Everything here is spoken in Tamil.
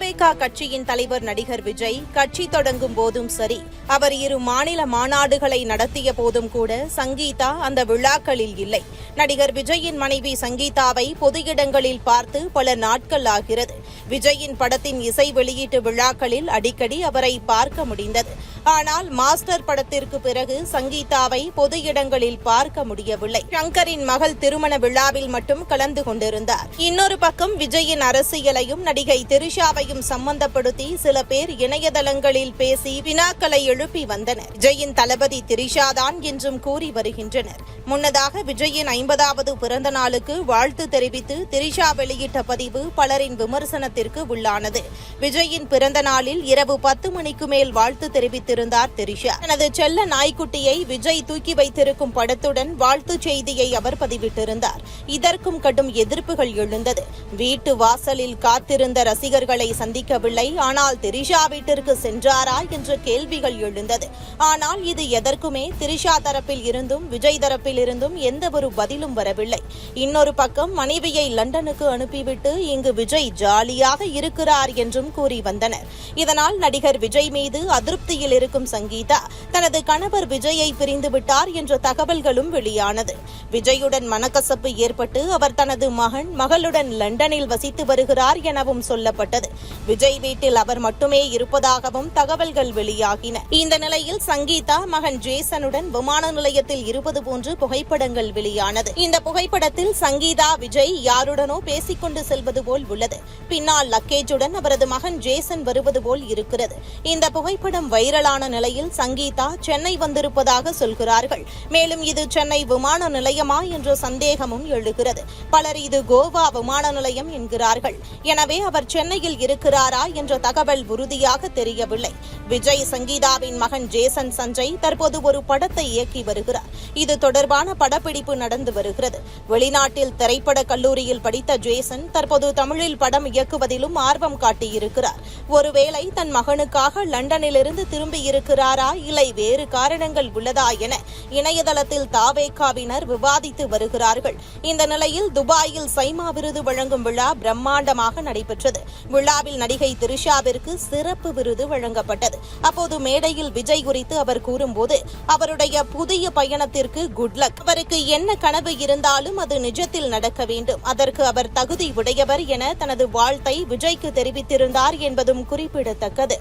தாவேகா கட்சியின் தலைவர் நடிகர் விஜய் கட்சி தொடங்கும் போதும் சரி அவர் இரு மாநில மாநாடுகளை நடத்திய போதும் கூட சங்கீதா அந்த விழாக்களில் இல்லை. நடிகர் விஜயின் மனைவி சங்கீதாவை பொது இடங்களில் பார்த்து பல நாட்கள் ஆகிறது. விஜயின் படத்தின் இசை வெளியீட்டு விழாக்களில் அடிக்கடி அவரை பார்க்க முடிந்தது. ஆனால் மாஸ்டர் படத்திற்கு பிறகு சங்கீதாவை பொது இடங்களில் பார்க்க முடியவில்லை. ஷங்கரின் மகள் திருமண விழாவில் மட்டும் கலந்து கொண்டிருந்தார். இன்னொரு பக்கம் விஜயின் அரசியலையும் நடிகை திரிஷாவையும் சம்பந்தப்படுத்தி சில பேர் இணையதளங்களில் பேசி வினாக்களை எழுப்பி வந்தனர். விஜயின் தளபதி திரிஷாதான் என்றும் கூறி வருகின்றனர். முன்னதாக விஜயின் ஐம்பதாவது பிறந்த நாளுக்கு வாழ்த்து தெரிவித்து திரிஷா வெளியிட்ட பதிவு பலரின் விமர்சனத்திற்கு உள்ளானது. விஜயின் பிறந்த நாளில் இரவு பத்து மணிக்கு மேல் வாழ்த்து தெரிவித்து தெரிவித்திருந்தார் திரிஷா. தனது செல்ல நாய்க்குட்டியை விஜய் தூக்கி வைத்திருக்கும் படத்துடன் வாழ்த்து செய்தியை அவர் பதிவிட்டிருந்தார். இதற்கும் கடும் எதிர்ப்புகள் எழுந்தது. வீட்டு வாசலில் காத்திருந்த ரசிகர்களை சந்திக்கவில்லை. ஆனால் திரிஷா வீட்டிற்கு சென்றாரா என்ற கேள்விகள் எழுந்தது. ஆனால் இது எதற்குமே திரிஷா தரப்பில் இருந்தும் விஜய் தரப்பில் இருந்தும் எந்த ஒரு பதிலும் வரவில்லை. இன்னொரு பக்கம் மனைவியை லண்டனுக்கு அனுப்பிவிட்டு இங்கு விஜய் ஜாலியாக இருக்கிறார் என்றும் கூறி வந்தனர். இதனால் நடிகர் விஜய் மீது அதிருப்தியில் இருக்கும் சங்கீதா. தனது கணவர் விஜயை பிரிந்துவிட்டார் என்ற தகவல்களும் வெளியானது. விஜயுடன் மனக்கசப்பு ஏற்பட்டு அவர் தனது மகன் மகளுடன் லண்டனில் வசித்து வருகிறார் எனவும் சொல்லப்பட்டது. விஜய் வீட்டில் அவர் மட்டுமே இருப்பதாகவும் தகவல்கள் வெளியாகின. இந்த நிலையில் சங்கீதா மகன் ஜேசனுடன் விமான நிலையத்தில் இருப்பது போன்று புகைப்படங்கள் வெளியானது. இந்த புகைப்படத்தில் சங்கீதா விஜய் யாருடனோ பேசிக்கொண்டு செல்வது போல் உள்ளது. பின்னால் லக்கேஜுடன் அவரது மகன் ஜேசன் வருவது போல் இருக்கிறது. இந்த புகைப்படம் வைரலாக வைரலான நிலையில் சங்கீதா சென்னை வந்திருப்பதாக சொல்கிறார்கள். மேலும் இது சென்னை விமான நிலையமா என்ற சந்தேகமும் எழுகிறது. பலர் இது கோவா விமான நிலையம் என்கிறார்கள். எனவே அவர் சென்னையில் இருக்கிறாரா என்ற தகவல் உறுதியாக தெரியவில்லை. விஜய் சங்கீதாவின் மகன் ஜேசன் சஞ்சய் தற்போது ஒரு படத்தை இயக்கி வருகிறார். இது தொடர்பான படப்பிடிப்பு நடந்து வருகிறது. வெளிநாட்டில் திரைப்பட கல்லூரியில் படித்த ஜேசன் தற்போது தமிழில் படம் இயக்குவதிலும் ஆர்வம் காட்டியிருக்கிறார். ஒருவேளை தன் மகனுக்காக லண்டனிலிருந்து திரும்பி இருக்கிறாரா? இல்லை வேறு காரணங்கள் உள்ளதா என இணையதளத்தில் தாவேகாவினர் விவாதித்து வருகிறார்கள். இந்த நிலையில் துபாயில் சைமா விருது வழங்கும் விழா பிரம்மாண்டமாக நடைபெற்றது. விழாவில் நடிகை திரிஷாவிற்கு சிறப்பு விருது வழங்கப்பட்டது. அப்போது மேடையில் விஜய் குறித்து அவர் கூறும்போது அவருடைய புதிய பயணத்திற்கு குட்லக் அவருக்கு என்ன கனவு இருந்தாலும் அது நிஜத்தில் நடக்க வேண்டும். அதற்கு அவர் தகுதி உடையவர் என தனது வாழ்த்தை விஜய்க்கு தெரிவித்திருந்தார் என்பதும் குறிப்பிடத்தக்கது.